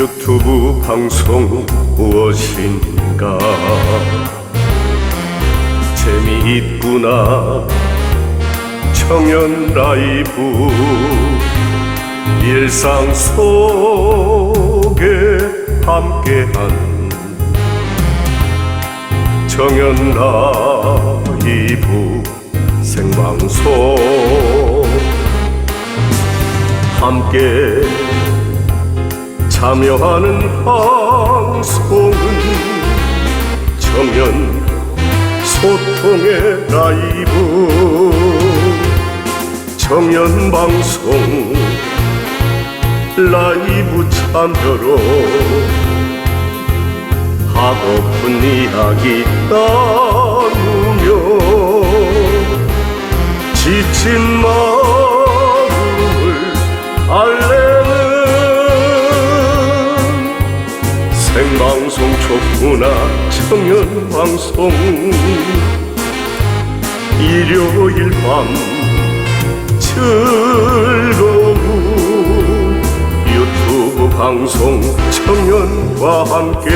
유튜브 방송 무엇인가? 재미있구나. 청년 라이브. 일상 속에 함께한 청년 라이브 생방송. 함께 참여하는 방송은 청년 소통의 라이브. 청년 방송 라이브 참여로 하고픈 이야기 나누며 지친 마음을 달래 생방송 촉구나. 청년 방송 일요일 밤 즐거운 유튜브 방송 청년과 함께